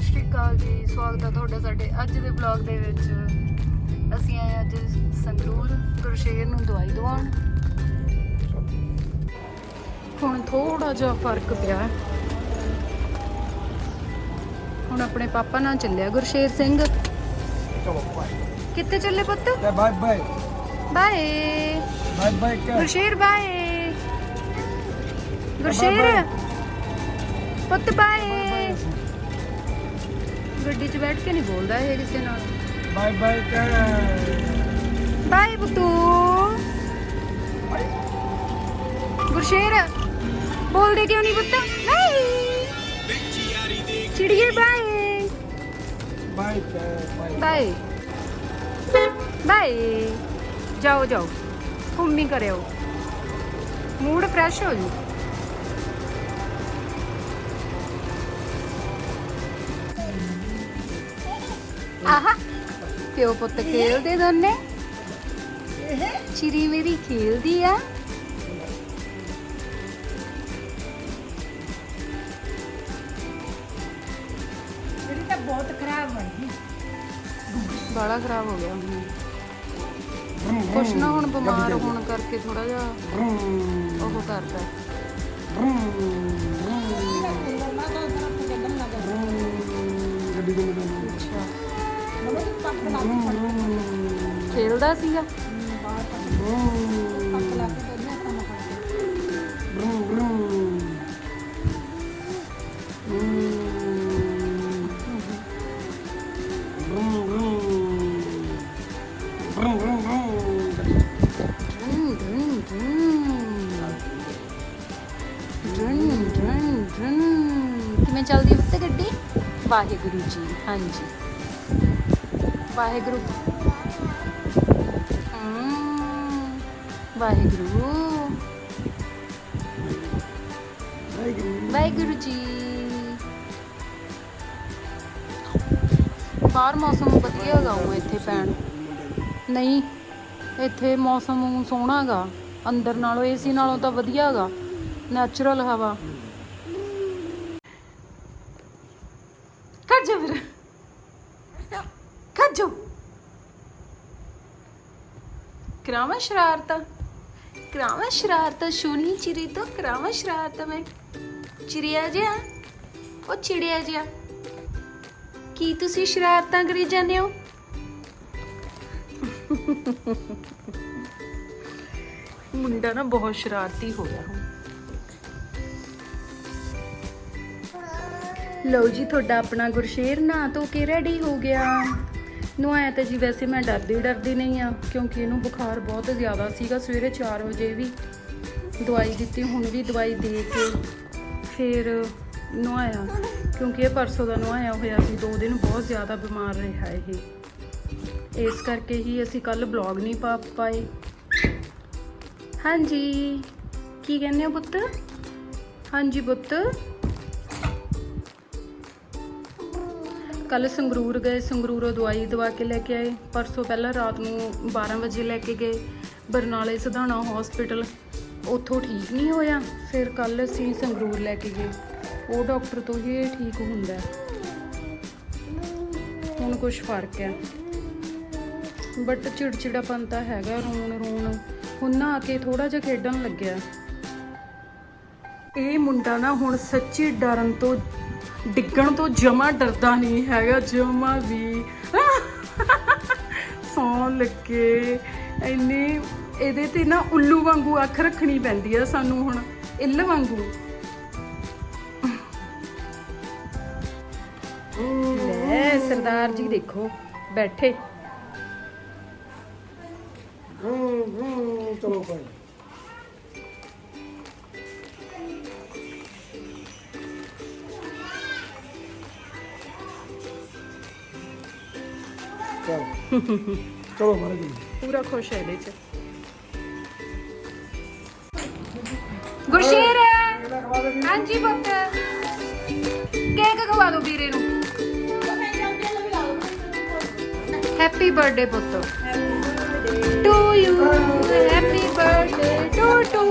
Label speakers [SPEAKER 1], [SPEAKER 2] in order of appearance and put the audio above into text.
[SPEAKER 1] ਸਤਿ ਸ਼੍ਰੀ ਅਕਾਲ ਜੀ ਸਵਾਗਤ ਹੈ ਤੁਹਾਡਾ ਸਾਡੇ ਅੱਜ ਦੇ ਬਲੌਗ ਦੇ ਵਿੱਚ। ਅਸੀਂ ਆਏ ਅੱਜ ਸੰਗਰੂਰ ਗੁਰਸ਼ੇਰ ਨੂੰ ਦਵਾਈ ਦਵਾਉਣ। ਹੁਣ ਥੋੜਾ ਜਿਹਾ ਫ਼ਰਕ ਪਿਆ। ਹੁਣ ਆਪਣੇ ਪਾਪਾ ਨਾਲ ਚੱਲਿਆ ਗੁਰਸ਼ੇਰ ਸਿੰਘ।
[SPEAKER 2] ਚਲੋ
[SPEAKER 1] ਕਿੱਥੇ ਚੱਲੇ ਪੁੱਤ?
[SPEAKER 2] Bye bye
[SPEAKER 1] bye
[SPEAKER 2] bye bye
[SPEAKER 1] Gursher bye Gursher. ਪੁੱਤ ਬਾਏ ਗੱਡੀ 'ਚ ਬੈਠ ਕੇ ਨਹੀਂ ਬੋਲਦਾ ਇਹ ਕਿਸੇ ਨਾਲ।
[SPEAKER 2] ਬਾਏ ਬਾਏ ਕਰ
[SPEAKER 1] ਬਾਏ ਬੁੱਤੂ ਗੁਰਸ਼ੇਰ ਬੋਲਦੇ ਕਿਉਂ ਨਹੀਂ ਪੁੱਤ? ਬਾਏ ਚਿੜੀਏ ਬਾਏ।
[SPEAKER 2] ਬਾਏ ਬਾਏ
[SPEAKER 1] ਜਾਓ ਜਾਓ। ਘੁੰਮੀ ਕਰਿਓ। ਮੂਡ ਫਰੈਸ਼ ਹੋ ਜੂ। ਪਿਓ ਪੁੱਤ ਖੇਲਦੇ ਦੋਨੇ ਚਿੜੀ ਮੇਰੀ ਖੇਲਦੀ ਆ
[SPEAKER 3] ਜਿਹੜੀ ਤਾਂ ਬਹੁਤ ਖਰਾਬ ਬਣ ਗਈ
[SPEAKER 1] ਬਾਲਾ ਖਰਾਬ ਹੋ ਗਿਆ ਹੁਣ ਕੁਛ ਨਾ ਹੁਣ ਬਿਮਾਰ ਹੋਣ ਕਰਕੇ ਥੋੜਾ ਜਿਹਾ ਉਹ ਕਰਦਾ
[SPEAKER 3] ਮੈਂ ਤਾਂ ਉਧਰ ਤੋਂ ਕੱਢਣ ਲੱਗਾ
[SPEAKER 2] ਗੱਡੀ ਦੇ
[SPEAKER 1] ਡਰਨ ਡਰਨ ਕਿਵੇਂ ਚੱਲਦੀ ਉੱਤੇ ਗੱਡੀ? ਵਾਹਿਗੁਰੂ ਜੀ ਹਾਂਜੀ। ਵਾਹਿਗੁਰੂ ਹਮ, ਵਾਹਿਗੁਰੂ। ਵਾਹਿਗੁਰੂ ਜੀ। ਬਾਹਰ ਮੌਸਮ ਵਧੀਆ ਹੈਗਾ ਉਹ ਇੱਥੇ ਪੈਣ। ਨਹੀਂ ਇੱਥੇ ਮੌਸਮ ਸੋਹਣਾ ਗਾ ਅੰਦਰ ਨਾਲੋਂ ਏਸੀ ਨਾਲੋਂ ਤਾਂ ਵਧੀਆ ਹੈਗਾ। ਨੈਚੁਰਲ ਹਵਾ। ਕਰਾਵਾਂ ਸ਼ਰਾਰਤਾਂ? ਕਰਾਵਾਂ ਸ਼ਰਾਰਤਾਂ? ਸੋਨੀ ਚਿੜੀ ਤੋਂ ਕਰਾਵਾਂ ਸ਼ਰਾਰਤ ਮੈਂ? ਚਿੜੀਆ ਜਿਹਾ? ਉਹ ਚਿੜੀਆ ਜਿਹਾ। ਕੀ ਤੁਸੀਂ ਸ਼ਰਾਰਤਾਂ ਕਰੀ ਜਾਂਦੇ ਹੋ? ਮੁੰਡਾ ਨਾ ਬਹੁਤ ਸ਼ਰਾਰਤੀ ਹੋ ਗਿਆ ਹੁਣ। ਲਓ ਜੀ, ਤੁਹਾਡਾ ਆਪਣਾ ਗੁਰਸ਼ੇਰ ਨਾ ਧੋ ਕੇ ਰੈਡੀ ਹੋ ਗਿਆ। ਨੁਆਇਆ ਤਾਂ ਜੀ ਵੈਸੇ ਮੈਂ ਡਰਦੀ ਡਰਦੀ ਨਹੀਂ ਆ, ਕਿਉਂਕਿ ਇਹਨੂੰ ਬੁਖਾਰ ਬਹੁਤ ਜ਼ਿਆਦਾ ਸੀਗਾ, ਸਵੇਰੇ 4 ਵਜੇ ਵੀ ਦਵਾਈ ਦਿੱਤੀ, ਹੁਣ ਵੀ ਦਵਾਈ ਦੇ ਕੇ ਫਿਰ ਨਵਾਇਆ ਕਿਉਂਕਿ ਇਹ ਪਰਸੋਂ ਦਾ ਨਵਾਇਆ ਹੋਇਆ ਸੀ, ਦੋ ਦਿਨ ਬਹੁਤ ਜ਼ਿਆਦਾ ਬਿਮਾਰ ਰਿਹਾ ਇਹ। ਇਸ ਕਰਕੇ ਹੀ ਅਸੀਂ ਕੱਲ ਬਲੌਗ ਨਹੀਂ ਪਾ ਪਾਏ। ਹਾਂਜੀ, ਕੀ ਕਹਿੰਦੇ ਹੋ ਪੁੱਤ? ਹਾਂਜੀ ਪੁੱਤ। ਕੱਲ ਸੰਗਰੂਰ ਗਏ, ਸੰਗਰੂਰੋਂ ਦਵਾਈ ਦਵਾ ਕੇ ਲੈ ਕੇ ਆਏ। ਪਰਸੋਂ ਪਹਿਲਾਂ ਰਾਤ ਨੂੰ 12 ਵਜੇ ਲੈ ਕੇ ਗਏ, ਬਰਨਾਲੇ ਸਧਾਣਾ ਹਸਪੀਟਲ ਉੱਥੋਂ ਠੀਕ ਨਹੀਂ ਹੋਇਆ, ਫਿਰ ਕੱਲ ਅਸੀਂ ਸੰਗਰੂਰ ਲੈ ਕੇ ਗਏ। ਉਹ ਡਾਕਟਰ ਤੋਂ ਹੀ ਠੀਕ ਹੁੰਦਾ ਹੁਣ ਕੁਝ ਫ਼ਰਕ ਹੈ। ਬਟ ਚਿੜਚਿੜਾਪਨ ਤਾਂ ਹੈਗਾ, ਰੋਣ ਰੋਣ। ਹੁਣ ਨਾ ਆ ਕੇ ਥੋੜਾ ਜਿਹਾ ਖੇਡਣ ਲੱਗਿਆ। ਇਹ ਮੁੰਡਾ ਨਾ ਹੁਣ ਸੱਚੀ ਡਰਨ ਤੋਂ ਡਿੱਗਣ ਤੋਂ ਜਮਾ ਡਰਦਾ ਨਹੀਂ ਹੈਗਾ, ਜਮਾ ਵੀ। ਸੌਣ ਲੱਗੇ। ਇੰਨੀ ਇਹਦੇ ਤੇ ਨਾ ਉੱਲੂ ਵਾਂਗੂ ਅੱਖ ਰੱਖਣੀ ਪੈਂਦੀ ਆ ਸਾਨੂੰ ਹੁਣ, ਇੱਲ ਵਾਂਗੂ। ਲੈ, ਸਰਦਾਰ ਜੀ ਦੇਖੋ, ਬੈਠੇ।
[SPEAKER 2] ਚਲੋ ਬਾਏ ਚਲੋ ਚਲੋ ਮਾਰੇ ਜੀ
[SPEAKER 1] ਪੂਰਾ ਖੁਸ਼ ਹੈ ਇਹਦੇ ਚ ਗੁਰਸ਼ੇਰ ਹਾਂਜੀ ਪੁੱਤ ਕੇਕ ਖਵਾ ਦਿਓ ਵੀਰੇ ਨੂੰ ਹੈਪੀ ਬਰਥਡੇ ਪੁੱਤ to you happy birthday to to